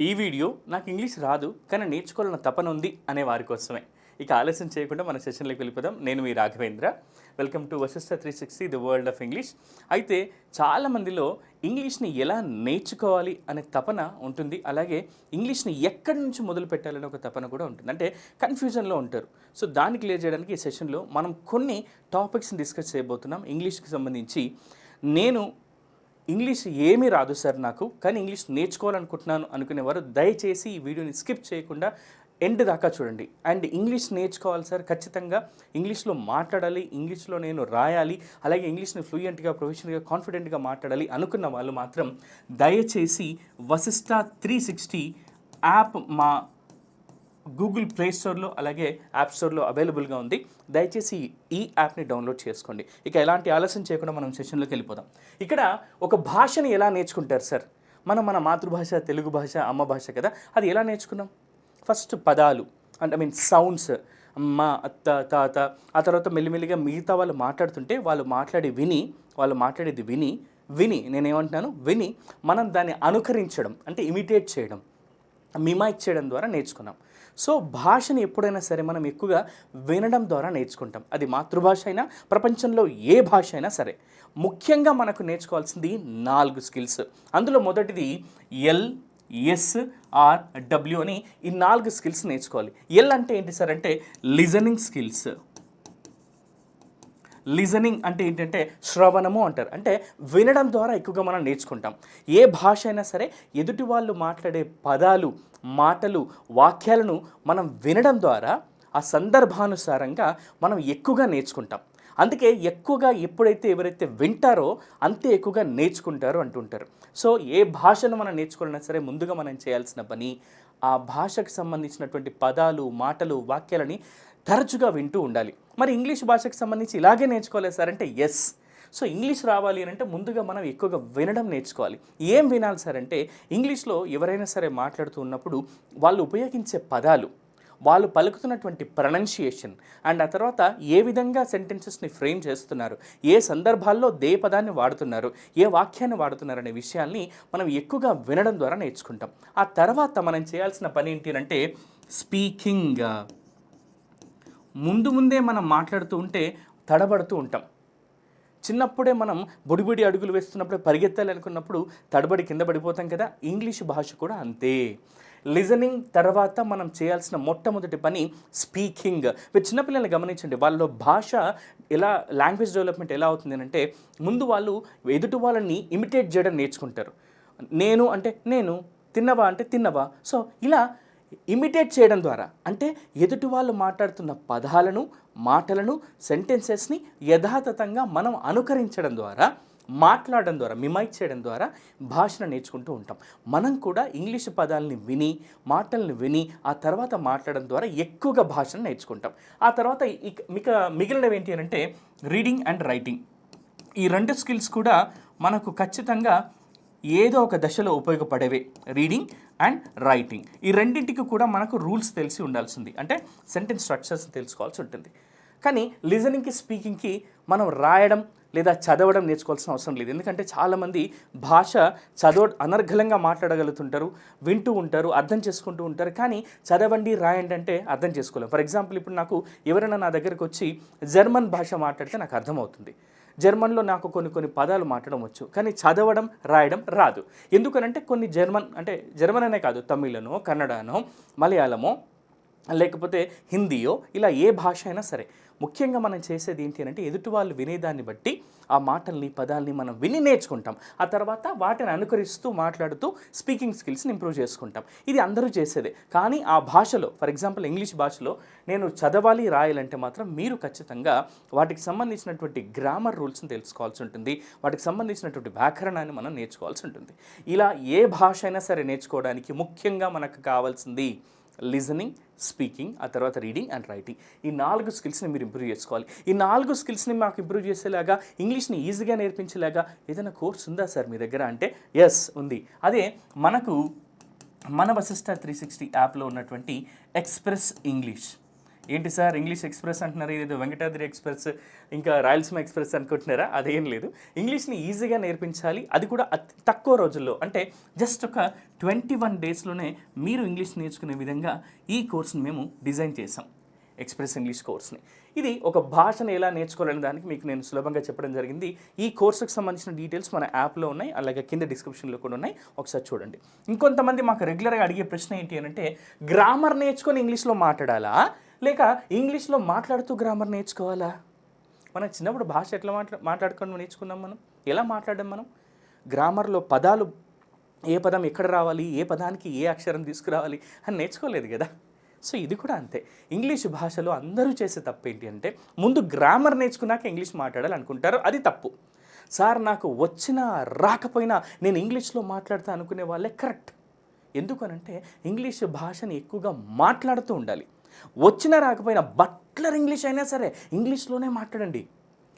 ఈ వీడియో నాకు ఇంగ్లీష్ రాదు కానీ నేర్చుకోవాలన్న తపన ఉంది అనే వారి కోసమే. ఇక ఆలస్యం చేయకుండా మన సెషన్లోకి వెళ్ళిపోదాం. నేను మీ Raghavendra. Welcome to Vashishta three sixty the world of English అయితే చాలామందిలో ఇంగ్లీష్ని ఎలా నేర్చుకోవాలి అనే తపన ఉంటుంది. అలాగే ఇంగ్లీష్ని ఎక్కడి నుంచి మొదలు పెట్టాలనే ఒక తపన కూడా ఉంటుంది. అంటే కన్ఫ్యూజన్లో ఉంటారు. సో దాన్ని క్లియర్ చేయడానికి ఈ సెషన్లో మనం కొన్ని టాపిక్స్ని డిస్కస్ చేయబోతున్నాం. ఇంగ్లీష్కి సంబంధించి నేను ఇంగ్లీష్ ఏమీ రాదు సార్ నాకు కానీ ఇంగ్లీష్ నేర్చుకోవాలనుకుంటున్నాను అనుకునేవారు. దయచేసి ఈ వీడియోని స్కిప్ చేయకుండా ఎండ్ దాకా చూడండి. అండ్ ఇంగ్లీష్ నేర్చుకోవాలి సార్ ఖచ్చితంగా ఇంగ్లీష్లో మాట్లాడాలి ఇంగ్లీష్లో నేను రాయాలి అలాగే ఇంగ్లీష్ని ఫ్లూయెంట్గా ప్రొఫెషనల్గా కాన్ఫిడెంట్గా మాట్లాడాలి అనుకున్న వాళ్ళు మాత్రం దయచేసి వశిష్ట త్రీ సిక్స్టీ యాప్ మా గూగుల్ ప్లే స్టోర్లో అలాగే యాప్ స్టోర్లో అవైలబుల్గా ఉంది. దయచేసి ఈ యాప్ని డౌన్లోడ్ చేసుకోండి. ఇక ఎలాంటి ఆలస్యం చేయకుండా మనం సెషన్లోకి వెళ్ళిపోదాం. ఇక్కడ ఒక భాషని ఎలా నేర్చుకుంటారు సార్ మనం మన మాతృభాష తెలుగు భాష అమ్మ భాష కదా. అది ఎలా నేర్చుకున్నాం? ఫస్ట్ పదాలు అంటే ఐ మీన్ సౌండ్స్ అమ్మ అత్త తాత ఆ తర్వాత మెల్లిమెల్లిగా మిగతా వాళ్ళు మాట్లాడుతుంటే వాళ్ళు మాట్లాడి విని వాళ్ళు మాట్లాడేది విని విని నేనేమంటున్నాను? విని మనం దాన్ని అనుకరించడం అంటే ఇమిటేట్ చేయడం మిమైక్ చేయడం ద్వారా నేర్చుకున్నాం. సో భాషని ఎప్పుడైనా సరే మనం ఎక్కువగా వినడం ద్వారా నేర్చుకుంటాం. అది మాతృభాష అయినా ప్రపంచంలో ఏ భాష అయినా సరే. ముఖ్యంగా మనకు నేర్చుకోవాల్సింది నాలుగు స్కిల్స్. అందులో మొదటిది ఎల్ ఎస్ ఆర్ డబ్ల్యూ అని ఈ నాలుగు స్కిల్స్ నేర్చుకోవాలి. ఎల్ అంటే ఏంటి సార్ అంటే లిజనింగ్ స్కిల్స్. లిజనింగ్ అంటే ఏంటంటే శ్రవణము అంటారు. అంటే వినడం ద్వారా ఎక్కువగా మనం నేర్చుకుంటాం. ఏ భాష అయినా సరే ఎదుటి వాళ్ళు మాట్లాడే పదాలు మాటలు వాక్యాలను మనం వినడం ద్వారా ఆ సందర్భానుసారంగా మనం ఎక్కువగా నేర్చుకుంటాం. అందుకే ఎక్కువగా ఎప్పుడైతే ఎవరైతే వింటారో అంతే ఎక్కువగా నేర్చుకుంటారో అంటుంటారు. సో ఏ భాషను మనం నేర్చుకోవాలన్నా సరే ముందుగా మనం చేయాల్సిన పని ఆ భాషకు సంబంధించినటువంటి పదాలు మాటలు వాక్యాలని తరచుగా వింటూ ఉండాలి. మరి ఇంగ్లీష్ భాషకు సంబంధించి ఇలాగే నేర్చుకోలేదు సార్ అంటే ఎస్ సో ఇంగ్లీష్ రావాలి అని అంటే ముందుగా మనం ఎక్కువగా వినడం నేర్చుకోవాలి. ఏం వినాలి సార్ అంటే ఇంగ్లీష్లో ఎవరైనా సరే మాట్లాడుతూ ఉన్నప్పుడు వాళ్ళు ఉపయోగించే పదాలు వాళ్ళు పలుకుతున్నటువంటి ప్రొనౌన్సియేషన్ అండ్ ఆ తర్వాత ఏ విధంగా సెంటెన్సెస్ని ఫ్రేమ్ చేస్తున్నారు ఏ సందర్భాల్లో దే పదాన్ని వాడుతున్నారు ఏ వాక్యాన్ని వాడుతున్నారు అనే విషయాల్ని మనం ఎక్కువగా వినడం ద్వారా నేర్చుకుంటాం. ఆ తర్వాత మనం చేయాల్సిన పని ఏంటి అంటే స్పీకింగ్ ముందు ముందే మనం మాట్లాడుతూ ఉంటే తడబడుతూ ఉంటాం. చిన్నప్పుడే మనం బుడిబుడి అడుగులు వేస్తున్నప్పుడు పరిగెత్తాలి అనుకున్నప్పుడు తడబడి కింద పడిపోతాం కదా? ఇంగ్లీష్ భాష కూడా అంతే. లిజనింగ్ తర్వాత మనం చేయాల్సిన మొట్టమొదటి పని స్పీకింగ్. మీరు చిన్నపిల్లల్ని గమనించండి వాళ్ళ భాష ఎలా లాంగ్వేజ్ డెవలప్మెంట్ ఎలా అవుతుంది అంటే ముందు వాళ్ళు ఎదుటి వాళ్ళని ఇమిటేట్ చేయడం నేర్చుకుంటారు. నేను అంటే నేను తిన్నవా అంటే తిన్నవా? సో ఇలా ఇమిటేట్ చేయడం ద్వారా అంటే ఎదుటి వాళ్ళు మాట్లాడుతున్న పదాలను మాటలను సెంటెన్సెస్ని యథాతథంగా మనం అనుకరించడం ద్వారా మాట్లాడడం ద్వారా మిమైక్ చేయడం ద్వారా భాషను నేర్చుకుంటూ ఉంటాం. మనం కూడా ఇంగ్లీష్ పదాలని విని మాటలను విని ఆ తర్వాత మాట్లాడడం ద్వారా ఎక్కువగా భాషను నేర్చుకుంటాం. ఆ తర్వాత ఇక మిక మిగిలినవి ఏంటి అని అంటే రీడింగ్ అండ్ రైటింగ్. ఈ రెండు స్కిల్స్ కూడా మనకు ఖచ్చితంగా ఏదో ఒక దశలో ఉపయోగపడేవే. రీడింగ్ అండ్ రైటింగ్ ఈ రెండింటికి కూడా మనకు రూల్స్ తెలిసి ఉండాల్సింది. అంటే సెంటెన్స్ స్ట్రక్చర్స్ తెలుసుకోవాల్సి ఉంటుంది. కానీ లిజనింగ్కి స్పీకింగ్కి మనం రాయడం లేదా చదవడం నేర్చుకోవాల్సిన అవసరం లేదు. ఎందుకంటే చాలామంది భాష చదవ అనర్ఘలంగా మాట్లాడగలుగుతుంటారు వింటూ ఉంటారు అర్థం చేసుకుంటూ ఉంటారు. కానీ చదవండి రాయండి అంటే అర్థం చేసుకోలేం. ఫర్ ఎగ్జాంపుల్ ఇప్పుడు నాకు ఎవరైనా నా దగ్గరకు వచ్చి జర్మన్ భాష మాట్లాడితే నాకు అర్థమవుతుంది. జర్మన్లో నాకు కొన్ని కొన్ని పదాలు మాట్లాడడం వచ్చు కానీ చదవడం రాయడం రాదు. ఎందుకనంటే కొన్ని జర్మన్ అంటే జర్మన్ అనే కాదు తమిళనో కన్నడనో మలయాళమో లేకపోతే హిందీయో ఇలా ఏ భాష అయినా సరే. ముఖ్యంగా మనం చేసేది ఏంటి అంటే ఎదుటి వాళ్ళు వినేదాన్ని బట్టి ఆ మాటల్ని పదాల్ని మనం విని నేర్చుకుంటాం. ఆ తర్వాత వాటిని అనుకరిస్తూ మాట్లాడుతూ స్పీకింగ్ స్కిల్స్ని ఇంప్రూవ్ చేసుకుంటాం. ఇది అందరూ చేసేదే. కానీ ఆ భాషలో ఫర్ ఎగ్జాంపుల్ ఇంగ్లీష్ భాషలో నేను చదవాలి రాయాలంటే మాత్రం మీరు ఖచ్చితంగా వాటికి సంబంధించినటువంటి గ్రామర్ రూల్స్ని తెలుసుకోవాల్సి ఉంటుంది. వాటికి సంబంధించినటువంటి వ్యాకరణాన్ని మనం నేర్చుకోవాల్సి ఉంటుంది. ఇలా ఏ భాష అయినా సరే నేర్చుకోవడానికి ముఖ్యంగా మనకు కావాల్సింది లిజనింగ్ స్పీకింగ్ ఆ తర్వాత రీడింగ్ అండ్ రైటింగ్. ఈ నాలుగు స్కిల్స్ని మీరు ఇంప్రూవ్ చేసుకోవాలి. ఈ నాలుగు స్కిల్స్ని మాకు ఇంప్రూవ్ చేసేలాగా ఇంగ్లీష్ని ఈజీగా నేర్పించేలాగా ఏదైనా కోర్స్ ఉందా సార్ మీ దగ్గర? అంటే ఎస్ ఉంది. అదే మనకు మన వశిష్ట త్రీ సిక్స్టీ యాప్లో ఉన్నటువంటి ఎక్స్ప్రెస్ ఇంగ్లీష్. ఏంటి సార్ ఇంగ్లీష్ ఎక్స్ప్రెస్ అంటున్నారు ఇది వెంకటాద్రి ఎక్స్ప్రెస్ ఇంకా రాయలసీమ ఎక్స్ప్రెస్ అనుకుంటున్నారా? అదేం లేదు. ఇంగ్లీష్ని ఈజీగా నేర్పించాలి. అది కూడా అతి తక్కువ రోజుల్లో. అంటే జస్ట్ ఒక ట్వంటీ వన్ డేస్లోనే మీరు ఇంగ్లీష్ నేర్చుకునే విధంగా ఈ కోర్స్ని మేము డిజైన్ చేసాం ఎక్స్ప్రెస్ ఇంగ్లీష్ కోర్స్ని. ఇది ఒక భాషను ఎలా నేర్చుకోవాలనే దానికి మీకు నేను సులభంగా చెప్పడం జరిగింది. ఈ కోర్సుకు సంబంధించిన డీటెయిల్స్ మన యాప్లో ఉన్నాయి అలాగే కింద డిస్క్రిప్షన్లో కూడా ఉన్నాయి. ఒకసారి చూడండి. ఇంకొంతమంది మాకు రెగ్యులర్గా అడిగే ప్రశ్న ఏంటి అని అంటే గ్రామర్ నేర్చుకొని ఇంగ్లీష్లో మాట్లాడాలా? లేక ఇంగ్లీష్లో మాట్లాడుతూ గ్రామర్ నేర్చుకోవాలా? మన చిన్నప్పుడు భాష ఎట్లా మాట్లా మాట్లాడుకొని నేర్చుకున్నాం మనం? ఎలా మాట్లాడడం మనం? గ్రామర్లో పదాలు ఏ పదం ఎక్కడ రావాలి? ఏ పదానికి ఏ అక్షరం తీసుకురావాలి? అని నేర్చుకోలేదు కదా? సో ఇది కూడా అంతే. ఇంగ్లీష్ భాషలో అందరూ చేసే తప్పు ఏంటి అంటే ముందు గ్రామర్ నేర్చుకున్నాక ఇంగ్లీష్ మాట్లాడాలి అనుకుంటారు అది తప్పు. సార్ నాకు వచ్చినా రాకపోయినా నేను ఇంగ్లీష్లో మాట్లాడతా అనుకునే వాళ్ళే కరెక్ట్. ఎందుకనంటే ఇంగ్లీష్ భాషని ఎక్కువగా మాట్లాడుతూ ఉండాలి. వచ్చినా రాకపోయినా బట్లర్ ఇంగ్లీష్ అయినా సరే ఇంగ్లీష్లోనే మాట్లాడండి.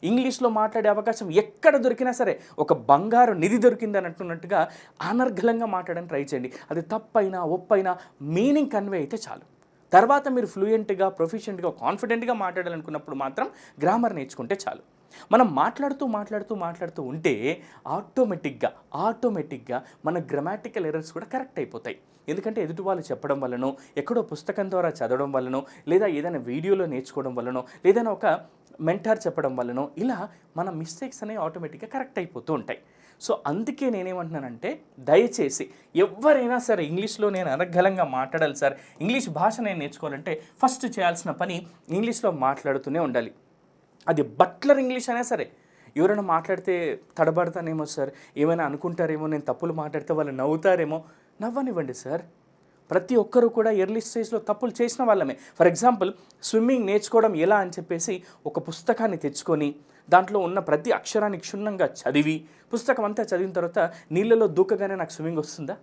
ఇంగ్లీష్లో మాట్లాడే అవకాశం ఎక్కడ దొరికినా సరే ఒక బంగారు నిధి దొరికింది అని అంటున్నట్టుగా అనర్గళంగా మాట్లాడడానికి ట్రై చేయండి. అది తప్పైనా ఒప్పైనా మీనింగ్ కన్వే అయితే చాలు. తర్వాత మీరు ఫ్లూయెంట్గా ప్రొఫిషియెంట్గా కాన్ఫిడెంట్గా మాట్లాడాలనుకున్నప్పుడు మాత్రం గ్రామర్ నేర్చుకుంటే చాలు. మనం మాట్లాడుతూ మాట్లాడుతూ మాట్లాడుతూ ఉంటే ఆటోమేటిక్గా ఆటోమేటిక్గా మన గ్రామాటికల్ ఎర్రర్స్ కూడా కరెక్ట్ అయిపోతాయి. ఎందుకంటే ఎదుటి వాళ్ళు చెప్పడం వల్లనో ఎక్కడో పుస్తకం ద్వారా చదవడం వల్లనో లేదా ఏదైనా వీడియోలో నేర్చుకోవడం వల్లనో లేదైనా ఒక మెంటార్ చెప్పడం వల్లనో ఇలా మన మిస్టేక్స్ అనేవి ఆటోమేటిక్గా కరెక్ట్ అయిపోతూ ఉంటాయి. సో అందుకే నేనేమంటున్నానంటే దయచేసి ఎవరైనా సరే ఇంగ్లీష్లో నేను అనర్ఘలంగా మాట్లాడాలి సార్ ఇంగ్లీష్ భాష నేను నేర్చుకోవాలంటే ఫస్ట్ చేయాల్సిన పని ఇంగ్లీష్లో మాట్లాడుతూనే ఉండాలి. అది బట్లర్ ఇంగ్లీష్ అయినా సరే. ఎవరైనా మాట్లాడితే తడబడతానేమో సార్ ఏమైనా అనుకుంటారేమో నేను తప్పులు మాట్లాడితే వాళ్ళు నవ్వుతారేమో నవ్వనివ్వండి సార్. ప్రతి ఒక్కరూ కూడా ఎర్లీ స్టేజ్లో తప్పులు చేసిన వాళ్ళమే. ఫర్ ఎగ్జాంపుల్ స్విమ్మింగ్ నేర్చుకోవడం ఎలా అని చెప్పేసి ఒక పుస్తకాన్ని తెచ్చుకొని దాంట్లో ఉన్న ప్రతి అక్షరాన్ని క్షుణ్ణంగా చదివి పుస్తకం అంతా చదివిన తర్వాత నీళ్ళలో దూకగానే నాకు స్విమ్మింగ్ వస్తుందా?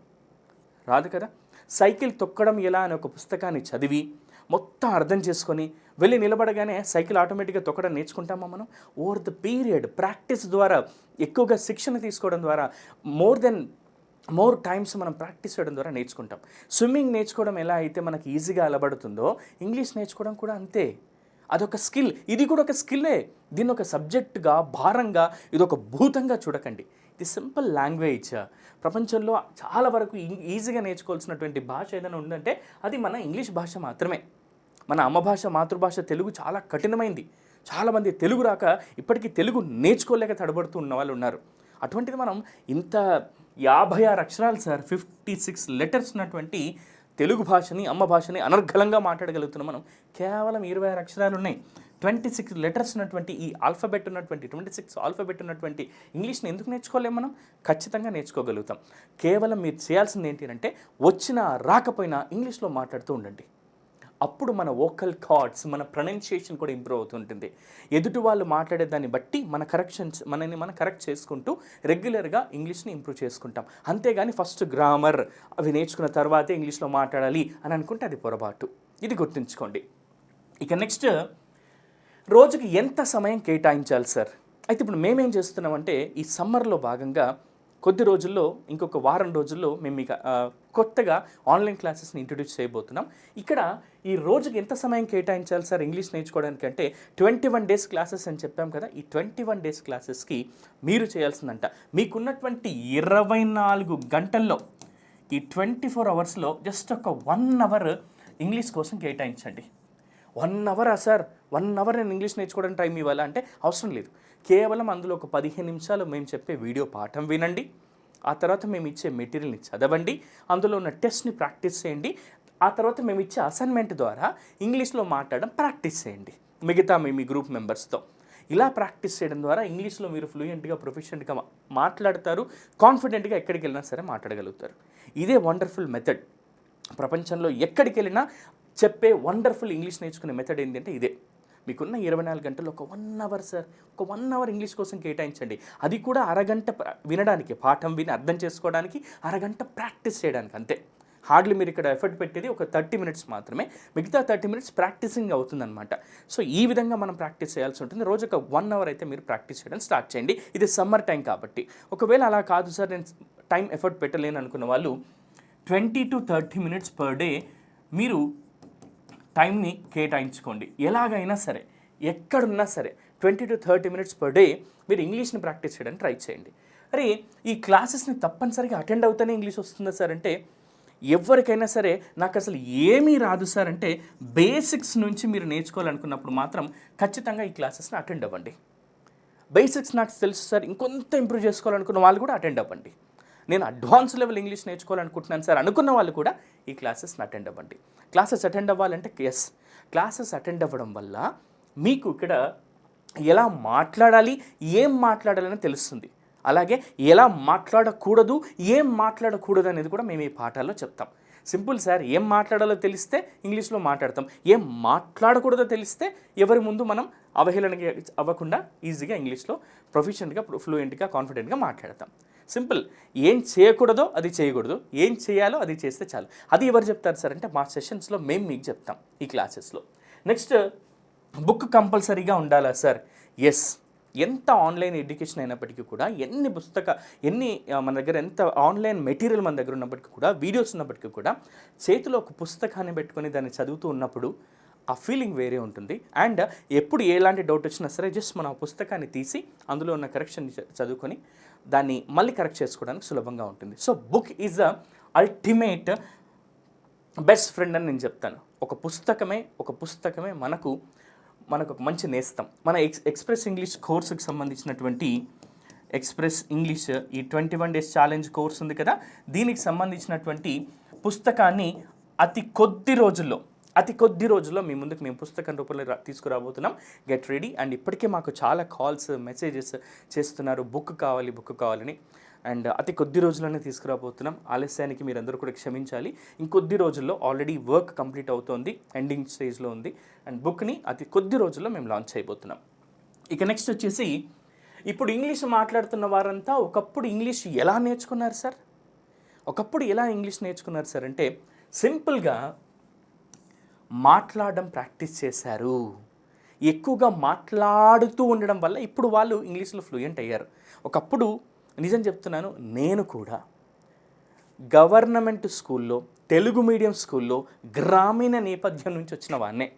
రాదు కదా. సైకిల్ తొక్కడం ఎలా అనే ఒక పుస్తకాన్ని చదివి మొత్తం అర్థం చేసుకొని వెళ్ళి నిలబడగానే సైకిల్ ఆటోమేటిక్గా తొక్కడం నేర్చుకుంటామా మనం? ఓవర్ ద పీరియడ్ ప్రాక్టీస్ ద్వారా ఎక్కువగా శిక్షణ తీసుకోవడం ద్వారా మోర్ దెన్ మోర్ టైమ్స్ మనం ప్రాక్టీస్ చేయడం ద్వారా నేర్చుకుంటాం. స్విమ్మింగ్ నేర్చుకోవడం ఎలా అయితే మనకి ఈజీగా అలబడుతుందో ఇంగ్లీష్ నేర్చుకోవడం కూడా అంతే. అదొక స్కిల్ ఇది కూడా ఒక స్కిల్లే దీన్ని ఒక సబ్జెక్టుగా భారంగా ఇది ఒక భూతంగా చూడకండి. ఇది సింపుల్ లాంగ్వేజ్ ప్రపంచంలో చాలా వరకు ఈ- ఈజీగా నేర్చుకోవాల్సినటువంటి భాష ఏదైనా ఉందంటే అది మన ఇంగ్లీష్ భాష మాత్రమే. మన అమ్మ భాష మాతృభాష తెలుగు చాలా కఠినమైంది. చాలామంది తెలుగు రాక ఇప్పటికీ తెలుగు నేర్చుకోలేక తడబడుతూ ఉన్న వాళ్ళు ఉన్నారు. అటువంటిది మనం ఇంత యాభై ఆరు అక్షరాలు సార్ ఫిఫ్టీ సిక్స్ లెటర్స్ ఉన్నటువంటి తెలుగు భాషని అమ్మ భాషని అనర్గళంగా మాట్లాడగలుగుతున్నాం మనం. కేవలం ఇరవై ఆరు అక్షరాలు ఉన్నాయి. ట్వంటీ సిక్స్ లెటర్స్ ఉన్నటువంటి ఈ ఆల్ఫాబెట్ ఉన్నటువంటి ట్వంటీ సిక్స్ ఆల్ఫాబెట్ ఉన్నటువంటి ఇంగ్లీష్ని ఎందుకు నేర్చుకోలేము మనం? ఖచ్చితంగా నేర్చుకోగలుగుతాం. కేవలం మీరు చేయాల్సింది ఏంటి అంటే వచ్చినా రాకపోయినా ఇంగ్లీష్లో మాట్లాడుతూ ఉండండి. అప్పుడు మన వోకల్ కార్డ్స్ మన ప్రొనౌన్సియేషన్ కూడా ఇంప్రూవ్ అవుతుంటుంది ఎదుటి వాళ్ళు మాట్లాడే దాన్ని బట్టి మన కరెక్షన్స్ మనని మనం కరెక్ట్ చేసుకుంటూ రెగ్యులర్గా ఇంగ్లీష్ని ఇంప్రూవ్ చేసుకుంటాం. అంతేగాని ఫస్ట్ గ్రామర్ అవి నేర్చుకున్న తర్వాతే ఇంగ్లీష్లో మాట్లాడాలి అని అనుకుంటే అది పొరపాటు. ఇది గుర్తుంచుకోండి. ఇక నెక్స్ట్ రోజుకి ఎంత సమయం కేటాయించాలి సార్? అయితే ఇప్పుడు మేమేం చేస్తున్నామంటే ఈ సమ్మర్లో భాగంగా కొద్ది రోజుల్లో ఇంకొక వారం రోజుల్లో మేము మీకు కొత్తగా ఆన్లైన్ క్లాసెస్ని ఇంట్రడ్యూస్ చేయబోతున్నాం. ఇక్కడ ఈ రోజుకి ఎంత సమయం కేటాయించాలి సార్ ఇంగ్లీష్ నేర్చుకోవడానికి అంటే ట్వంటీ వన్ డేస్ క్లాసెస్ అని చెప్పాం కదా ఈ ట్వంటీ వన్ డేస్ క్లాసెస్కి మీరు చేయాల్సిందంట. మీకున్నటువంటి ఇరవై నాలుగు గంటల్లో ఈ ట్వంటీ ఫోర్ అవర్స్లో జస్ట్ ఒక వన్ అవర్ ఇంగ్లీష్ కోసం కేటాయించండి. వన్ అవరా సార్? వన్ అవర్ నేను ఇంగ్లీష్ నేర్చుకోవడానికి టైం ఇవ్వాలా? అంటే అవసరం లేదు. కేవలం అందులో ఒక పదిహేను నిమిషాలు మేము చెప్పే వీడియో పాఠం వినండి. ఆ తర్వాత మేము ఇచ్చే మెటీరియల్ని చదవండి అందులో ఉన్న టెస్ట్ని ప్రాక్టీస్ చేయండి ఆ తర్వాత మేము ఇచ్చే అసైన్మెంట్ ద్వారా ఇంగ్లీష్లో మాట్లాడడం ప్రాక్టీస్ చేయండి. మిగతా మీ మీ గ్రూప్ మెంబర్స్తో. ఇలా ప్రాక్టీస్ చేయడం ద్వారా ఇంగ్లీష్లో మీరు ఫ్లూయెంట్గా ప్రొఫెషనెంట్గా మాట్లాడతారు కాన్ఫిడెంట్గా ఎక్కడికి వెళ్ళినా సరే మాట్లాడగలుగుతారు. ఇదే వండర్ఫుల్ మెథడ్. ప్రపంచంలో ఎక్కడికి వెళ్ళినా చెప్పే వండర్ఫుల్ ఇంగ్లీష్ నేర్చుకునే మెథడ్ ఏంటంటే ఇదే. మీకున్న ఇరవై నాలుగు గంటలు ఒక వన్ అవర్ సార్ ఒక వన్ అవర్ ఇంగ్లీష్ కోసం కేటాయించండి. అది కూడా అరగంట వినడానికి పాఠం విని అర్థం చేసుకోవడానికి అరగంట ప్రాక్టీస్ చేయడానికి అంతే. హార్డ్లీ మీరు ఇక్కడ ఎఫర్ట్ పెట్టేది ఒక థర్టీ మినిట్స్ మాత్రమే. మిగతా థర్టీ మినిట్స్ ప్రాక్టీసింగ్ అవుతుందన్నమాట. సో ఈ విధంగా మనం ప్రాక్టీస్ చేయాల్సి ఉంటుంది. రోజు ఒక వన్ అవర్ అయితే మీరు ప్రాక్టీస్ చేయడం స్టార్ట్ చేయండి. ఇది సమ్మర్ టైం కాబట్టి. ఒకవేళ అలా కాదు సార్ నేను టైం ఎఫర్ట్ పెట్టలేను అనుకున్న వాళ్ళు twenty to thirty minutes per day మీరు టైంని కేటాయించుకోండి. ఎలాగైనా సరే ఎక్కడున్నా సరే twenty to thirty minutes per day మీరు ఇంగ్లీష్ని ప్రాక్టీస్ చేయడానికి ట్రై చేయండి. అరే ఈ క్లాసెస్ని తప్పనిసరిగా అటెండ్ అవుతానే ఇంగ్లీష్ వస్తుందా సార్ అంటే ఎవరికైనా సరే నాకు అసలు ఏమీ రాదు సార్ అంటే బేసిక్స్ నుంచి మీరు నేర్చుకోవాలనుకున్నప్పుడు మాత్రం ఖచ్చితంగా ఈ క్లాసెస్ని అటెండ్ అవ్వండి. బేసిక్స్ నాకు తెలుసు సార్ ఇంకొంత ఇంప్రూవ్ చేసుకోవాలనుకున్న వాళ్ళు కూడా అటెండ్ అవ్వండి. నేను అడ్వాన్స్ లెవెల్ ఇంగ్లీష్ నేర్చుకోవాలనుకుంటున్నాను సార్. అనుకున్న వాళ్ళు కూడా ఈ క్లాసెస్ని అటెండ్ అవ్వండి. క్లాసెస్ అటెండ్ అవ్వాలంటే ఎస్ క్లాసెస్ అటెండ్ అవ్వడం వల్ల మీకు ఇక్కడ ఎలా మాట్లాడాలి ఏం మాట్లాడాలని తెలుస్తుంది. అలాగే ఎలా మాట్లాడకూడదు ఏం మాట్లాడకూడదు అనేది కూడా మేము ఈ పాఠాల్లో చెప్తాం. సింపుల్ సార్ ఏం మాట్లాడాలో తెలిస్తే ఇంగ్లీష్లో మాట్లాడతాం. ఏం మాట్లాడకూడదో తెలిస్తే ఎవరి ముందు మనం అవహేళనకి అవ్వకుండా ఈజీగా ఇంగ్లీష్లో ప్రొఫిషియెంట్గా ఫ్లూయెంట్గా కాన్ఫిడెంట్గా మాట్లాడతాం. సింపుల్. ఏం చేయకూడదో అది చేయకూడదు. ఏం చేయాలో అది చేస్తే చాలు. అది ఎవరు చెప్తారు సార్ అంటే మా సెషన్స్లో మేము మీకు చెప్తాం ఈ క్లాసెస్లో నెక్స్ట్ బుక్ కంపల్సరీగా ఉండాలా సార్? ఎస్ ఎంత ఆన్లైన్ ఎడ్యుకేషన్ అయినప్పటికీ కూడా ఎన్ని పుస్తక ఎన్ని మన దగ్గర ఎంత ఆన్లైన్ మెటీరియల్ మన దగ్గర ఉన్నప్పటికీ కూడా వీడియోస్ ఉన్నప్పటికీ కూడా చేతిలో ఒక పుస్తకాన్ని పెట్టుకొని దాన్ని చదువుతూ ఉన్నప్పుడు ఆ ఫీలింగ్ వేరే ఉంటుంది. అండ్ ఎప్పుడు ఎలాంటి డౌట్ వచ్చినా సరే జస్ట్ మనం ఆ పుస్తకాన్ని తీసి అందులో ఉన్న కరెక్షన్ చదువుకొని దాన్ని మళ్ళీ కరెక్ట్ చేసుకోవడానికి సులభంగా ఉంటుంది. So book is a ultimate best friend అని నేను చెప్తాను. ఒక పుస్తకమే ఒక పుస్తకమే మనకు మనకు ఒక మంచి నేస్తం. మన ఎక్స్ ఎక్స్ప్రెస్ ఇంగ్లీష్ కోర్సుకి సంబంధించినటువంటి ఎక్స్ప్రెస్ ఇంగ్లీష్ ఈ twenty one days challenge course ఉంది కదా దీనికి సంబంధించినటువంటి పుస్తకాన్ని అతి కొద్ది రోజుల్లో అతి కొద్ది రోజుల్లో మీ ముందుకు మేము పుస్తకం రూపంలో తీసుకురాబోతున్నాం. గెట్ రెడీ అండ్ ఇప్పటికే మాకు చాలా కాల్స్ మెసేజెస్ చేస్తున్నారు. బుక్ కావాలి బుక్ కావాలని. అండ్ అతి కొద్ది రోజుల్లోనే తీసుకురాబోతున్నాం. ఆలస్యానికి మీరందరూ కూడా క్షమించాలి. ఇంకొద్ది రోజుల్లో ఆల్రెడీ వర్క్ కంప్లీట్ అవుతోంది. ఎండింగ్ స్టేజ్లో ఉంది. అండ్ బుక్ని అతి కొద్ది రోజుల్లో మేము లాంచ్ అయిపోతున్నాం. ఇక నెక్స్ట్ వచ్చేసి ఇప్పుడు ఇంగ్లీష్ మాట్లాడుతున్న వారంతా ఒకప్పుడు ఇంగ్లీష్ ఎలా నేర్చుకున్నారు సార్? ఒకప్పుడు ఎలా ఇంగ్లీష్ నేర్చుకున్నారు సార్ అంటే సింపుల్గా మాట్లాడడం ప్రాక్టీస్ చేశారు. ఎక్కువగా మాట్లాడుతూ ఉండడం వల్ల ఇప్పుడు వాళ్ళు ఇంగ్లీష్లో ఫ్లూయెంట్ అయ్యారు. ఒకప్పుడు నిజం చెప్తున్నాను నేను కూడా గవర్నమెంట్ స్కూల్లో తెలుగు మీడియం స్కూల్లో గ్రామీణ నేపథ్యం నుంచి వచ్చిన వాన్నే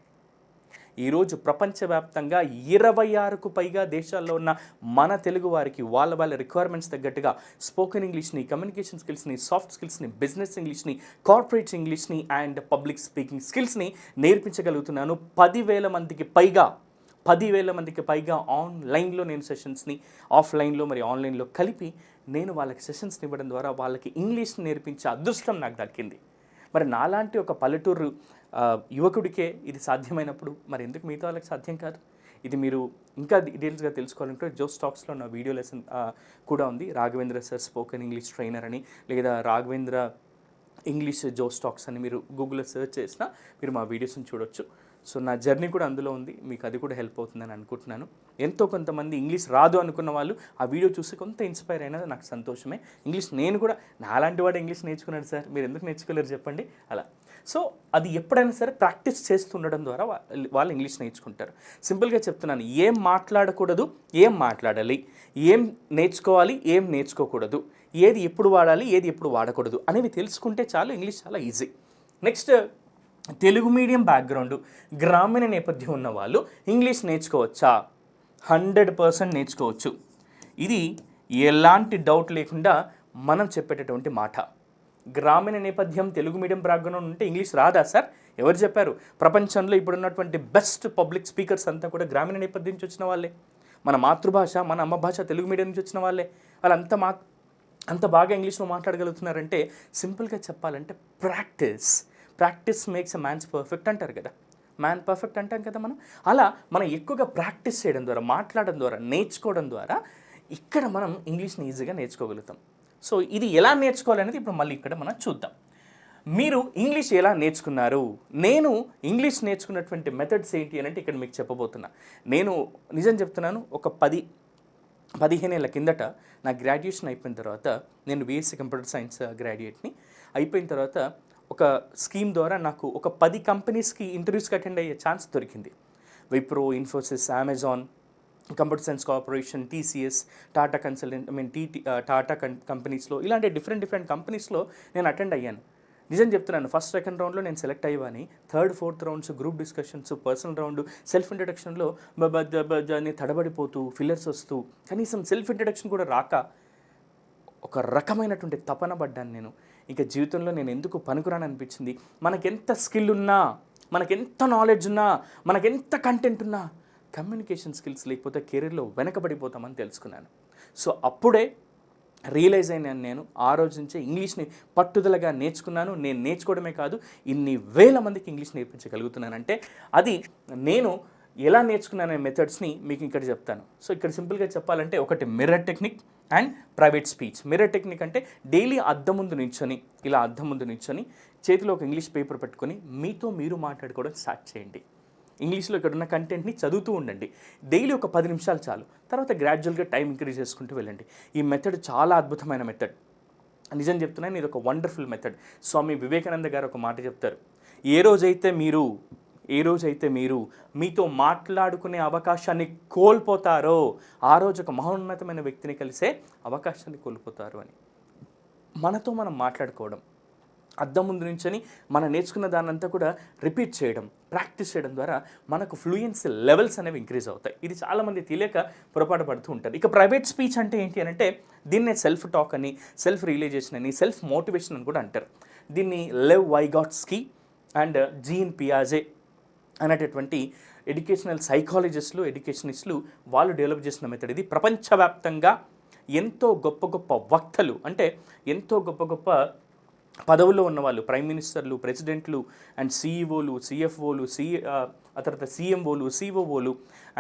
ఈరోజు ప్రపంచవ్యాప్తంగా ఇరవై ఆరుకు పైగా దేశాల్లో ఉన్న మన తెలుగు వారికి వాళ్ళ వాళ్ళ రిక్వైర్మెంట్స్ తగ్గట్టుగా స్పోకెన్ ఇంగ్లీష్ని కమ్యూనికేషన్ స్కిల్స్ని సాఫ్ట్ స్కిల్స్ని బిజినెస్ ఇంగ్లీష్ని కార్పొరేట్ ఇంగ్లీష్ని అండ్ పబ్లిక్ స్పీకింగ్ స్కిల్స్ని నేర్పించగలుగుతున్నాను. పదివేల మందికి పైగా పదివేల మందికి పైగా ఆన్లైన్లో నేను సెషన్స్ని ఆఫ్లైన్లో మరి ఆన్లైన్లో కలిపి నేను వాళ్ళకి సెషన్స్ని ఇవ్వడం ద్వారా వాళ్ళకి ఇంగ్లీష్ నేర్పించే అదృష్టం నాకు దక్కింది. మరి నాలాంటి ఒక పల్లెటూరు యువకుడికే ఇది సాధ్యమైనప్పుడు మరి ఎందుకు మిగతా వాళ్ళకి సాధ్యం కాదు? ఇది మీరు ఇంకా డీటెయిల్స్గా తెలుసుకోవాలంటే జో స్టాక్స్లో ఉన్న వీడియో లెసన్ కూడా ఉంది. Raghavendra sir spoken English trainer అని లేదా రాఘవేంద్ర ఇంగ్లీష్ జో స్టాక్స్ అని మీరు గూగుల్లో సెర్చ్ చేసినా మీరు మా వీడియోస్ని చూడొచ్చు. సో నా జర్నీ కూడా అందులో ఉంది. మీకు అది కూడా హెల్ప్ అవుతుందని అనుకుంటున్నాను. ఎంతో కొంతమంది ఇంగ్లీష్ రాదు అనుకున్న వాళ్ళు ఆ వీడియో చూసి కొంత ఇన్స్పైర్ అయినా నాకు సంతోషమే. ఇంగ్లీష్ నేను కూడా నాలాంటి వాడు ఇంగ్లీష్ నేర్చుకున్నాడు సార్. మీరు ఎందుకు నేర్చుకోలేరు చెప్పండి? అలా. సో అది ఎప్పుడైనా సరే ప్రాక్టీస్ చేస్తుండడం ద్వారా వాళ్ళు ఇంగ్లీష్ నేర్చుకుంటారు. సింపుల్గా చెప్తున్నాను. ఏం మాట్లాడకూడదు ఏం మాట్లాడాలి? ఏం నేర్చుకోవాలి ఏం నేర్చుకోకూడదు? ఏది ఎప్పుడు వాడాలి ఏది ఎప్పుడు వాడకూడదు అనేవి తెలుసుకుంటే చాలు ఇంగ్లీష్ చాలా easy. Next Telugu medium background గ్రామీణ నేపథ్యం ఉన్న వాళ్ళు ఇంగ్లీష్ నేర్చుకోవచ్చా? హండ్రెడ్ పర్సెంట్ నేర్చుకోవచ్చు. ఇది ఎలాంటి డౌట్ లేకుండా మనం చెప్పేటటువంటి మాట. గ్రామీణ నేపథ్యం తెలుగు మీడియం బ్యాక్గ్రౌండ్ ఉంటే ఇంగ్లీష్ రాదా సార్? ఎవరు చెప్పారు? ప్రపంచంలో ఇప్పుడున్నటువంటి బెస్ట్ పబ్లిక్ స్పీకర్స్ అంతా కూడా గ్రామీణ నేపథ్యం నుంచి వచ్చిన వాళ్ళే. మన మాతృభాష మన అమ్మ భాష తెలుగు మీడియం నుంచి వచ్చిన వాళ్ళే. వాళ్ళంతా మా అంత బాగా ఇంగ్లీష్లో మాట్లాడగలుగుతున్నారంటే సింపుల్గా చెప్పాలంటే practice. Practice makes a man's perfect అంటారు కదా. మ్యాన్ పర్ఫెక్ట్ అంటాం కదా మనం. అలా మనం ఎక్కువగా ప్రాక్టీస్ చేయడం ద్వారా మాట్లాడడం ద్వారా నేర్చుకోవడం ద్వారా ఇక్కడ మనం ఇంగ్లీష్ని ఈజీగా నేర్చుకోగలుగుతాం. సో ఇది ఎలా నేర్చుకోవాలనేది ఇప్పుడు మళ్ళీ ఇక్కడ మనం చూద్దాం. మీరు ఇంగ్లీష్ ఎలా నేర్చుకున్నారు? నేను ఇంగ్లీష్ నేర్చుకున్నటువంటి మెథడ్స్ ఏంటి అని అంటే ఇక్కడ మీకు చెప్పబోతున్నా. నేను నిజం చెప్తున్నాను ఒక పది పదిహేనేళ్ళ కిందట నా గ్రాడ్యుయేషన్ అయిపోయిన తర్వాత నేను బీఎస్సీ కంప్యూటర్ సైన్స్ గ్రాడ్యుయేట్ని అయిపోయిన తర్వాత ఒక స్కీమ్ ద్వారా నాకు ఒక పది కంపెనీస్కి ఇంటర్వ్యూస్కి అటెండ్ అయ్యే ఛాన్స్ దొరికింది. Wipro Infosys Amazon computer science corporation TCS Tata consultant I mean TT uh, Tata com కంపెనీస్లో ఇలాంటి డిఫరెంట్ డిఫరెంట్ కంపెనీస్లో నేను అటెండ్ అయ్యాను. నిజం చెప్తున్నాను ఫస్ట్ సెకండ్ రౌండ్లో నేను select అయ్యాని third fourth rounds group discussions personal round self ఇంట్రడక్షన్లో అని తడబడిపోతూ ఫిల్లర్స్ వస్తూ కనీసం సెల్ఫ్ ఇంట్రడక్షన్ కూడా రాక ఒక రకమైనటువంటి తపన పడ్డాను నేను. ఇంకా జీవితంలో నేను ఎందుకు పనికిరాని అనిపించింది మనకెంత స్కిల్ ఉన్నా మనకెంత నాలెడ్జ్ ఉన్నా మనకెంత కంటెంట్ ఉన్నా కమ్యూనికేషన్ స్కిల్స్ లేకపోతే కెరీర్లో వెనకబడిపోతామని తెలుసుకున్నాను. సో అప్పుడే రియలైజ్ అయినాను నేను. ఆ రోజు నుంచే ఇంగ్లీష్ని పట్టుదలగా నేర్చుకున్నాను. నేను నేర్చుకోవడమే కాదు ఇన్ని వేల మందికి ఇంగ్లీష్ నేర్పించగలుగుతున్నానంటే అది నేను ఎలా నేర్చుకున్నానే మెథడ్స్ని మీకు ఇక్కడ చెప్తాను. సో ఇక్కడ సింపుల్గా చెప్పాలంటే ఒకటి mirror technique and private speech mirror technique అంటే డైలీ అద్దం ముందు నిల్చొని ఇలా అద్దం ముందు నిల్చొని చేతిలో ఒక ఇంగ్లీష్ పేపర్ పెట్టుకొని మీతో మీరు మాట్లాడుకోవడం స్టార్ట్ చేయండి. ఇంగ్లీష్లో ఇక్కడ ఉన్న కంటెంట్ని చదువుతూ ఉండండి. డైలీ ఒక పది నిమిషాలు చాలు. తర్వాత గ్రాడ్యువల్గా టైం ఇంక్రీజ్ చేసుకుంటూ వెళ్ళండి. ఈ మెథడ్ చాలా అద్భుతమైన మెథడ్ నిజం చెప్తున్నాను ఇది ఒక వండర్ఫుల్ మెథడ్ స్వామి వివేకానంద గారు ఒక మాట చెప్తారు. ఏ రోజైతే మీరు ఏ రోజైతే మీరు మీతో మాట్లాడుకునే అవకాశాన్ని కోల్పోతారో ఆ రోజు ఒక మహోన్నతమైన వ్యక్తిని కలిసే అవకాశాన్ని కోల్పోతారు అని. మనతో మనం మాట్లాడుకోవడం అద్దం ముందు నుంచని మనం నేర్చుకున్న దానంతా కూడా రిపీట్ చేయడం ప్రాక్టీస్ చేయడం ద్వారా మనకు ఫ్లూయెన్సీ లెవెల్స్ అనేవి ఇంక్రీజ్ అవుతాయి. ఇది చాలామంది తెలియక పొరపాటు పడుతూ ఉంటారు. ఇక ప్రైవేట్ స్పీచ్ అంటే ఏంటి అని అంటే దీన్నే సెల్ఫ్ టాక్ అని సెల్ఫ్ రియలైజేషన్ అని సెల్ఫ్ మోటివేషన్ అని కూడా అంటారు. దీన్ని లెవ్ వైగాట్స్కి అండ్ జీన్ పియాజే అనేటటువంటి ఎడ్యుకేషనల్ సైకాలజిస్టులు ఎడ్యుకేషనిస్టులు వాళ్ళు డెవలప్ చేసిన మెథడ్. ఇది ప్రపంచవ్యాప్తంగా ఎంతో గొప్ప గొప్ప వక్తలు అంటే ఎంతో గొప్ప గొప్ప పదవుల్లో ఉన్నవాళ్ళు ప్రైమ్ మినిస్టర్లు ప్రెసిడెంట్లు అండ్ సీఈఓలు సిఎఫ్ఓలు సి ఆ తర్వాత సీఎంఓలు సిఓఓలు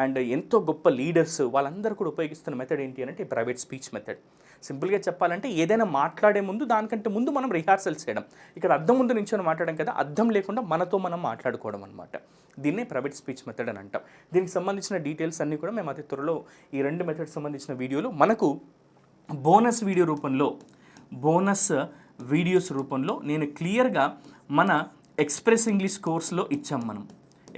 అండ్ ఎంతో గొప్ప లీడర్స్ వాళ్ళందరూ కూడా ఉపయోగిస్తున్న మెథడ్ ఏంటి అంటే ప్రైవేట్ స్పీచ్ మెథడ్. సింపుల్గా చెప్పాలంటే ఏదైనా మాట్లాడే ముందు దానికంటే ముందు మనం రిహార్సల్ చేయడం. ఇక్కడ అర్థం ముందు నించొని మాట్లాడడం కదా అర్థం లేకుండా మనతో మనం మాట్లాడుకోవడం అనమాట దీన్నే ప్రైవేట్ స్పీచ్ మెథడ్ అని అంటాం. దీనికి సంబంధించిన డీటెయిల్స్ అన్నీ కూడా మేము అతి త్వరలో ఈ రెండు మెథడ్స్ సంబంధించిన వీడియోలు మనకు బోనస్ వీడియో రూపంలో బోనస్ వీడియోస్ రూపంలో నేను క్లియర్గా మన ఎక్స్ప్రెస్ ఇంగ్లీష్ కోర్స్లో ఇచ్చాం మనం.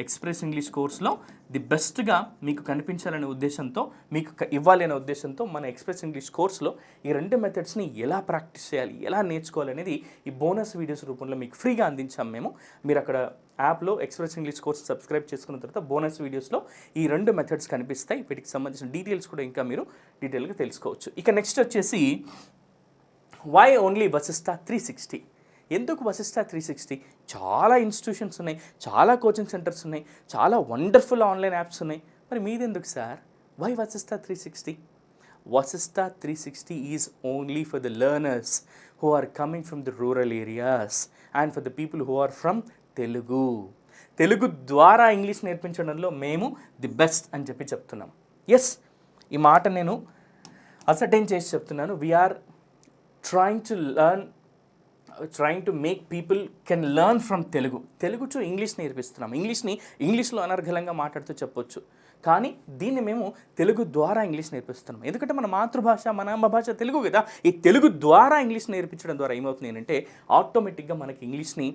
ఎక్స్ప్రెస్ ఇంగ్లీష్ కోర్స్లో ది బెస్ట్గా మీకు కనిపించాలనే ఉద్దేశంతో మీకు ఇవ్వాలి అనే ఉద్దేశంతో మన ఎక్స్ప్రెస్ ఇంగ్లీష్ కోర్స్లో ఈ రెండు మెథడ్స్ని ఎలా ప్రాక్టీస్ చేయాలి ఎలా నేర్చుకోవాలి అనేది ఈ బోనస్ వీడియోస్ రూపంలో మీకు ఫ్రీగా అందించాం మేము. మీరు అక్కడ యాప్లో ఎక్స్ప్రెస్ ఇంగ్లీష్ కోర్స్ సబ్స్క్రైబ్ చేసుకున్న తర్వాత బోనస్ వీడియోస్లో ఈ రెండు మెథడ్స్ కనిపిస్తాయి. వీటికి సంబంధించిన డీటెయిల్స్ కూడా ఇంకా మీరు డీటెయిల్గా తెలుసుకోవచ్చు. ఇక నెక్స్ట్ వచ్చేసి why only Vasishta three sixty ఎందుకు వసిస్తా త్రీ సిక్స్టీ చాలా ఇన్స్టిట్యూషన్స్ ఉన్నాయి చాలా కోచింగ్ సెంటర్స్ ఉన్నాయి చాలా వండర్ఫుల్ ఆన్లైన్ యాప్స్ ఉన్నాయి. మరి మీదెందుకు sir why Vasishta three sixty Vasishta three sixty is only for the learners who are coming from the rural areas and for the people who are from Telugu Telugu ద్వారా English నేర్పించడంలో మేము the best అని చెప్పి చెప్తున్నాం. Yes ఈ మాట నేను ascertain చేసి చెప్తున్నాను. We are trying to learn trying to make people can learn from Telugu Telugu to English నేర్పిస్తున్నాం. ఇంగ్లీష్ని ఇంగ్లీష్లో అనర్గళంగా మాట్లాడుతూ చెప్పొచ్చు. కానీ దీన్ని మేము తెలుగు ద్వారా ఇంగ్లీష్ నేర్పిస్తున్నాం. ఎందుకంటే మన మాతృభాష మన అమ్మ భాష తెలుగు కదా. ఈ తెలుగు ద్వారా ఇంగ్లీష్ నేర్పించడం ద్వారా ఏమవుతుంది అంటే ఆటోమేటిక్గా మనకి ఇంగ్లీష్ని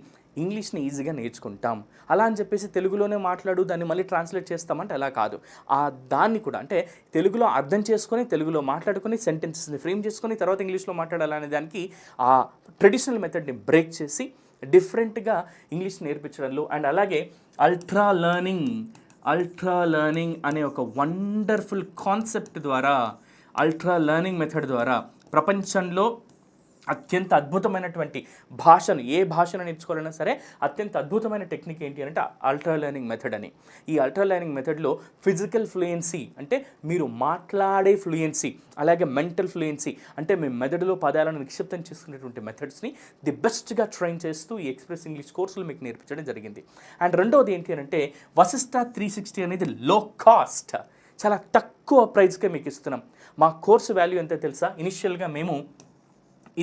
ఇంగ్లీష్ని ఈజీగా నేర్చుకుంటాం. అలా అని చెప్పేసి తెలుగులోనే మాట్లాడు దాన్ని మళ్ళీ ట్రాన్స్లేట్ చేస్తామంటే అలా కాదు. ఆ దాన్ని కూడా అంటే తెలుగులో అర్థం చేసుకొని తెలుగులో మాట్లాడుకొని సెంటెన్సెస్ని ఫ్రేమ్ చేసుకొని తర్వాత ఇంగ్లీష్లో మాట్లాడాలనే దానికి ఆ ట్రెడిషనల్ మెథడ్ని బ్రేక్ చేసి డిఫరెంట్గా ఇంగ్లీష్ నేర్పించడంలో అండ్ అలాగే అల్ట్రా లెర్నింగ్ అల్ట్రా లెర్నింగ్ అనే ఒక వండర్ఫుల్ కాన్సెప్ట్ ద్వారా అల్ట్రా లెర్నింగ్ మెథడ్ ద్వారా ప్రపంచంలో అత్యంత అద్భుతమైనటువంటి భాషను ఏ భాషను నేర్చుకోవాలన్నా సరే అత్యంత అద్భుతమైన టెక్నిక్ ఏంటి అంటే అల్ట్రా లెర్నింగ్ మెథడ్ అని. ఈ అల్ట్రా లెర్నింగ్ మెథడ్లో ఫిజికల్ ఫ్లూయెన్సీ అంటే మీరు మాట్లాడే ఫ్లూయెన్సీ అలాగే మెంటల్ ఫ్లూయెన్సీ అంటే మీ మెదడులో పదాలను నిక్షిప్తం చేసుకునేటువంటి మెథడ్స్ని ది బెస్ట్గా ట్రైన్ చేస్తూ ఈ ఎక్స్ప్రెస్ ఇంగ్లీష్ కోర్సులు మీకు నేర్పించడం జరిగింది. అండ్ రెండవది ఏంటి అంటే వసిస్తా త్రీ సిక్స్టీ అనేది లో కాస్ట్ చాలా తక్కువ ప్రైస్కే మీకు ఇస్తున్నాం. మా కోర్సు వాల్యూ ఎంతో తెలుసా? ఇనిషియల్గా మేము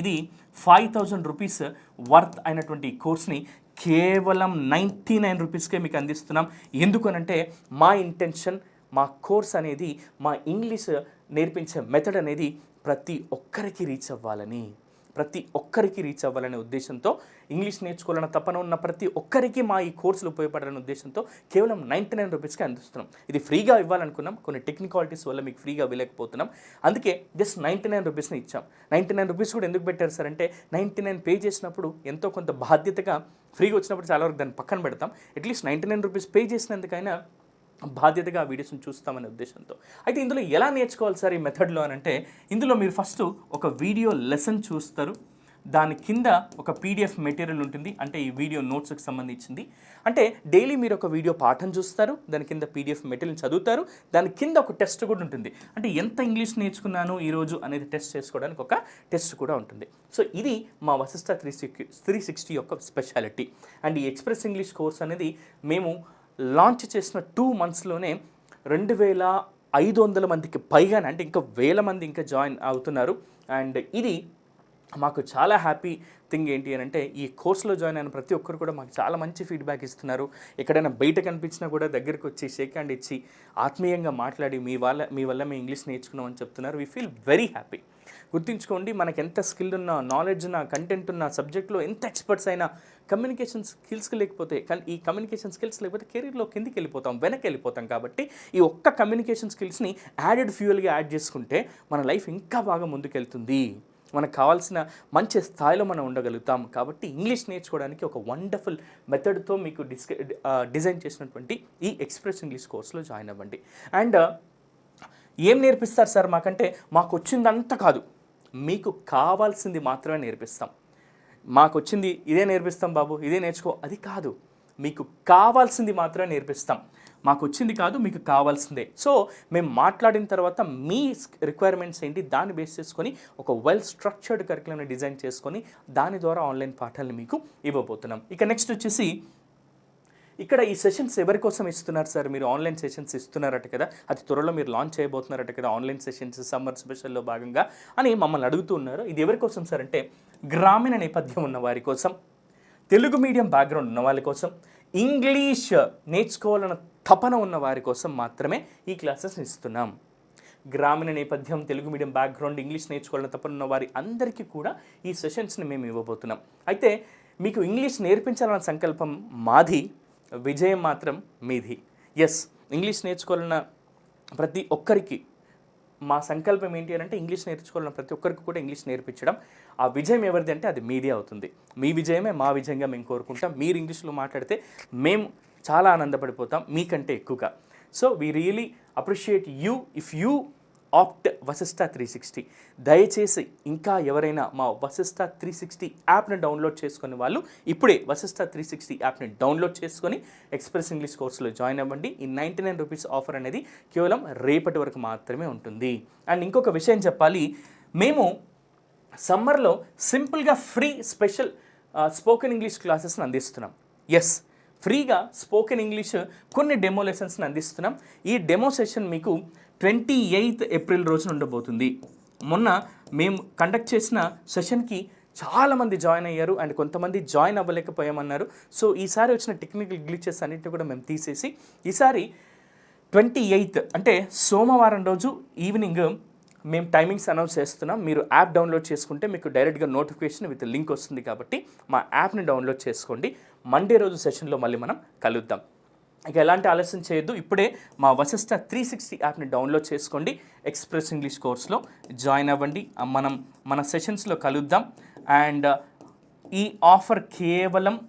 ఇది ఫైవ్ థౌజండ్ రూపీస్ వర్త్ అయినటువంటి కోర్స్ని కేవలం నైంటీ నైన్ రూపీస్కే మీకు అందిస్తున్నాం. ఎందుకనంటే మా ఇంటెన్షన్ మా కోర్స్ అనేది మా ఇంగ్లీష్ నేర్పించే మెథడ్ అనేది ప్రతి ఒక్కరికి రీచ్ అవ్వాలని. ప్రతి ఒక్కరికి రీచ్ అవ్వాలనే ఉద్దేశంతో ఇంగ్లీష్ నేర్చుకోవాలన్న తపన ఉన్న ప్రతి ఒక్కరికి మా ఈ కోర్సులు ఉపయోగపడాలనే ఉద్దేశంతో కేవలం నైంటీ నైన్ రూపీస్కి అందిస్తున్నాం. ఇది ఫ్రీగా ఇవ్వాలనుకున్నాం కొన్ని టెక్నికాలిటీస్ వల్ల మీకు ఫ్రీగా ఇవ్వలేకపోతున్నాం. అందుకే జస్ట్ నైంటీ నైన్ రూపీస్ని ఇచ్చాం. నైంటీ నైన్ రూపీస్ కూడా ఎందుకు పెట్టారు సార్ అంటే నైంటీ నైన్ పే చేసినప్పుడు ఎంతో కొంత బాధ్యతగా ఫ్రీగా వచ్చినప్పుడు చాలా వరకు దాన్ని పక్కన పెడతాం. At least ninety nine rupees pay చేసినందుకైనా బాధ్యతగా ఆ వీడియోస్ని చూస్తామనే ఉద్దేశంతో. అయితే ఇందులో ఎలా నేర్చుకోవాలి సార్ ఈ మెథడ్లో అని అంటే ఇందులో మీరు ఫస్ట్ ఒక వీడియో లెసన్ చూస్తారు. దాని కింద ఒక పీడిఎఫ్ మెటీరియల్ ఉంటుంది. అంటే ఈ వీడియో నోట్స్కి సంబంధించింది. అంటే డైలీ మీరు ఒక వీడియో పాఠం చూస్తారు. దాని కింద పీడిఎఫ్ మెటీరియల్ చదువుతారు. దాని కింద ఒక టెస్ట్ కూడా ఉంటుంది. అంటే ఎంత ఇంగ్లీష్ నేర్చుకున్నాను ఈరోజు అనేది టెస్ట్ చేసుకోవడానికి ఒక టెస్ట్ కూడా ఉంటుంది. సో ఇది మా Vasishta three six three sixty యొక్క స్పెషాలిటీ అండ్ ఈ ఎక్స్ప్రెస్ ఇంగ్లీష్ కోర్స్ అనేది మేము లాంచ్ చేసిన టూ మంత్స్లోనే రెండు వేల ఐదు వందల మందికి పైగానే అంటే ఇంకా వేల మంది ఇంకా జాయిన్ అవుతున్నారు. అండ్ ఇది మాకు చాలా హ్యాపీ థింగ్ ఏంటి అని అంటే ఈ కోర్సులో జాయిన్ అయిన ప్రతి ఒక్కరు కూడా మాకు చాలా మంచి ఫీడ్బ్యాక్ ఇస్తున్నారు. ఎక్కడైనా బయట కనిపించినా కూడా దగ్గరికి వచ్చి షేక్ హ్యాండ్ ఇచ్చి ఆత్మీయంగా మాట్లాడి మీ వాళ్ళ మీ వల్ల మేము ఇంగ్లీష్ నేర్చుకున్నామని చెప్తున్నారు. వీ ఫీల్ వెరీ హ్యాపీ గుర్తుంచుకోండి మనకి ఎంత స్కిల్ ఉన్న నాలెడ్జ్ ఉన్న కంటెంట్ ఉన్న సబ్జెక్ట్లో ఎంత ఎక్స్పర్ట్స్ అయినా కమ్యూనికేషన్ స్కిల్స్ లేకపోతే కానీ ఈ కమ్యూనికేషన్ స్కిల్స్ లేకపోతే కెరీర్లో కిందికి వెళ్ళిపోతాం వెనక్కి వెళ్ళిపోతాం కాబట్టి ఈ ఒక్క కమ్యూనికేషన్ స్కిల్స్ని యాడెడ్ ఫ్యూయల్గా యాడ్ చేసుకుంటే మన లైఫ్ ఇంకా బాగా ముందుకెళ్తుంది. మనకు కావాల్సిన మంచి స్థాయిలో మనం ఉండగలుగుతాం కాబట్టి ఇంగ్లీష్ నేర్చుకోవడానికి ఒక వండర్ఫుల్ మెథడ్తో మీకు డిస్క డిజైన్ చేసినటువంటి ఈ ఎక్స్ప్రెస్ ఇంగ్లీష్ కోర్సులో జాయిన్ అవ్వండి. అండ్ ఏం నేర్పిస్తారు సార్ మాకంటే? మాకు వచ్చిందంతా కాదు. మీకు కావాల్సింది మాత్రమే నేర్పిస్తాం. మాకు వచ్చింది ఇదే నేర్పిస్తాం బాబు ఇదే నేర్చుకో. అది కాదు. మీకు కావాల్సింది మాత్రమే నేర్పిస్తాం. మాకు వచ్చింది కాదు మీకు కావాల్సిందే. సో మేము మాట్లాడిన తర్వాత మీ రిక్వైర్మెంట్స్ ఏంటి దాన్ని బేస్ చేసుకొని ఒక వెల్ స్ట్రక్చర్డ్ కరికులంని డిజైన్ చేసుకొని దాని ద్వారా ఆన్లైన్ పాఠాలను మీకు ఇవ్వబోతున్నాం. ఇక నెక్స్ట్ వచ్చేసి ఇక్కడ ఈ సెషన్స్ ఎవరి కోసం ఇస్తున్నారు సార్? మీరు ఆన్లైన్ సెషన్స్ ఇస్తున్నారట కదా అతి త్వరలో మీరు లాంచ్ చేయబోతున్నారట కదా ఆన్లైన్ సెషన్స్ సమ్మర్ స్పెషల్లో భాగంగా అని మమ్మల్ని అడుగుతూ ఉన్నారు. ఇది ఎవరి కోసం సార్ అంటే గ్రామీణ నేపథ్యం ఉన్న వారి కోసం తెలుగు మీడియం బ్యాక్గ్రౌండ్ ఉన్న వాళ్ళ కోసం ఇంగ్లీష్ నేర్చుకోవాలన్న తపన ఉన్న వారి కోసం మాత్రమే ఈ క్లాసెస్ ఇస్తున్నాం. గ్రామీణ నేపథ్యం తెలుగు మీడియం బ్యాక్గ్రౌండ్ ఇంగ్లీష్ నేర్చుకోవాలని తప్పనున్న ఉన్న వారి అందరికీ కూడా ఈ సెషన్స్ని మేము ఇవ్వబోతున్నాం. అయితే మీకు ఇంగ్లీష్ నేర్పించాలన్న సంకల్పం మాది. విజయం మాత్రం మీది. ఎస్ ఇంగ్లీష్ నేర్చుకోవాలన్న ప్రతి ఒక్కరికి మా సంకల్పం ఏంటి అంటే ఇంగ్లీష్ నేర్చుకోవాలన్న ప్రతి ఒక్కరికి కూడా ఇంగ్లీష్ నేర్పించడం. ఆ విజయం ఎవరిది అంటే అది మీదే అవుతుంది. మీ విజయమే మా విజయంగా మేము కోరుకుంటాం. మీరు ఇంగ్లీష్లో మాట్లాడితే మేము చాలా ఆనందపడిపోతాం. మీకంటే ఎక్కువగా. So we really appreciate you if you opt Vasishta three sixty. దయచేసి ఇంకా ఎవరైనా మా వశిష్ట త్రీ సిక్స్టీ యాప్ని డౌన్లోడ్ చేసుకునే వాళ్ళు ఇప్పుడే వశిష్ట త్రీ సిక్స్టీ యాప్ని డౌన్లోడ్ చేసుకొని ఎక్స్ప్రెస్ ఇంగ్లీష్ కోర్సులో జాయిన్ అవ్వండి. ఈ నైంటీ నైన్ రూపీస్ ఆఫర్ అనేది కేవలం రేపటి వరకు మాత్రమే ఉంటుంది. అండ్ ఇంకొక విషయం చెప్పాలి. మేము సమ్మర్లో సింపుల్గా ఫ్రీ స్పెషల్ స్పోకెన్ ఇంగ్లీష్ క్లాసెస్ని అందిస్తున్నాం. ఎస్ ఫ్రీగా స్పోకెన్ ఇంగ్లీష్ కొన్ని డెమో లెసన్స్ని అందిస్తున్నాం. ఈ డెమో సెషన్ మీకు ట్వంటీ ఎయిత్ ఏప్రిల్ రోజున ఉండబోతుంది. మొన్న మేము కండక్ట్ చేసిన సెషన్కి చాలామంది జాయిన్ అయ్యారు అండ్ కొంతమంది జాయిన్ అవ్వలేకపోయామన్నారు. సో ఈసారి వచ్చిన టెక్నికల్ గ్లిచెస్ అన్నింటిని కూడా మేము తీసేసి ఈసారి ట్వంటీ ఎయిత్ అంటే సోమవారం రోజు ఈవినింగ్ మేము టైమింగ్స్ అనౌన్స్ చేస్తున్నాం. మీరు యాప్ డౌన్లోడ్ చేసుకుంటే మీకు డైరెక్ట్గా నోటిఫికేషన్ విత్ లింక్ వస్తుంది కాబట్టి మా యాప్ని డౌన్లోడ్ చేసుకోండి. మండే రోజు సెషన్లో మళ్ళీ మనం కలుద్దాం. ఇక ఎలాంటి ఆలస్యం చేయొద్దు. ఇప్పుడే మా వశిష్ట త్రీ సిక్స్టీ యాప్ని డౌన్లోడ్ చేసుకోండి. ఎక్స్ప్రెస్ ఇంగ్లీష్ కోర్స్లో జాయిన్ అవ్వండి. మనం మన సెషన్స్లో కలుద్దాం. అండ్ ఈ ఆఫర్ కేవలం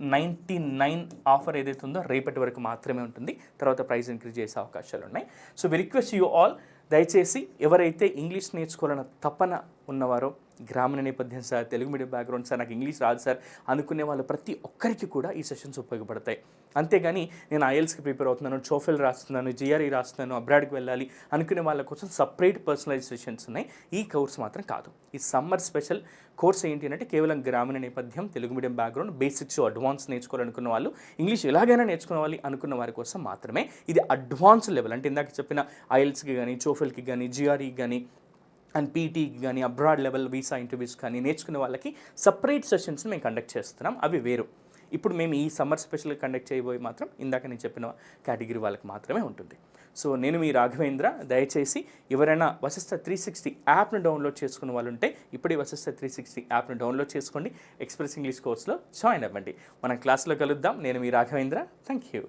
నైంటీ నైన్ ఆఫర్ ఏదైతే ఉందో రేపటి వరకు మాత్రమే ఉంటుంది. తర్వాత ప్రైస్ ఇంక్రీజ్ చేసే అవకాశాలు ఉన్నాయి. So we request you all దయచేసి ఎవరైతే ఇంగ్లీష్ నేర్చుకోవాలన్న తపన ఉన్నవారో గ్రామీణ నేపథ్యం sir Telugu medium background sir నాకు ఇంగ్లీష్ రాదు సార్ అనుకునే వాళ్ళు ప్రతి ఒక్కరికి కూడా ఈ సెషన్స్ ఉపయోగపడతాయి. అంతేగాని నేను ఐఎల్స్కి ప్రిపేర్ అవుతున్నాను చోఫెల్ రాస్తున్నాను జిఆర్ఈ రాస్తున్నాను అబ్రాడ్కి వెళ్ళాలి అనుకునే వాళ్ళ కోసం సపరేట్ పర్సనలైజ్ సెషన్స్ ఉన్నాయి. ఈ కోర్స్ మాత్రం కాదు. ఈ సమ్మర్ స్పెషల్ కోర్స్ ఏంటి అంటే కేవలం గ్రామీణ నేపథ్యం Telugu medium background basics advance నేర్చుకోవాలనుకున్న వాళ్ళు ఇంగ్లీష్ ఎలాగైనా నేర్చుకోవాలి అనుకున్న వారి కోసం మాత్రమే ఇది అడ్వాన్స్ లెవెల్ అంటే ఇందాక చెప్పిన ఐఎల్స్కి కానీ చోఫెల్కి కానీ జిఆర్ఈకి కానీ అండ్ పీటీకి కానీ అబ్రాడ్ లెవెల్ వీసా ఇంటర్వ్యూస్ కానీ నేర్చుకునే వాళ్ళకి సపరేట్ సెషన్స్ మేము కండక్ట్ చేస్తున్నాం. అవి వేరు. ఇప్పుడు మేము ఈ సమ్మర్ స్పెషల్ కండక్ట్ చేయబోయి మాత్రం ఇందాక నేను చెప్పిన కేటగిరీ వాళ్ళకి మాత్రమే ఉంటుంది. సో నేను మీ రాఘవేంద్ర దయచేసి ఎవరైనా వశిష్ట త్రీ సిక్స్టీ యాప్ను డౌన్లోడ్ చేసుకున్న వాళ్ళు ఉంటే ఇప్పుడే వశిష్ట త్రీ సిక్స్టీ యాప్ను డౌన్లోడ్ చేసుకోండి. ఎక్స్ప్రెస్ ఇంగ్లీష్ కోర్స్లో జాయిన్ అవ్వండి. మన క్లాస్లో కలుద్దాం. నేను మీ రాఘవేంద్ర. Thank you.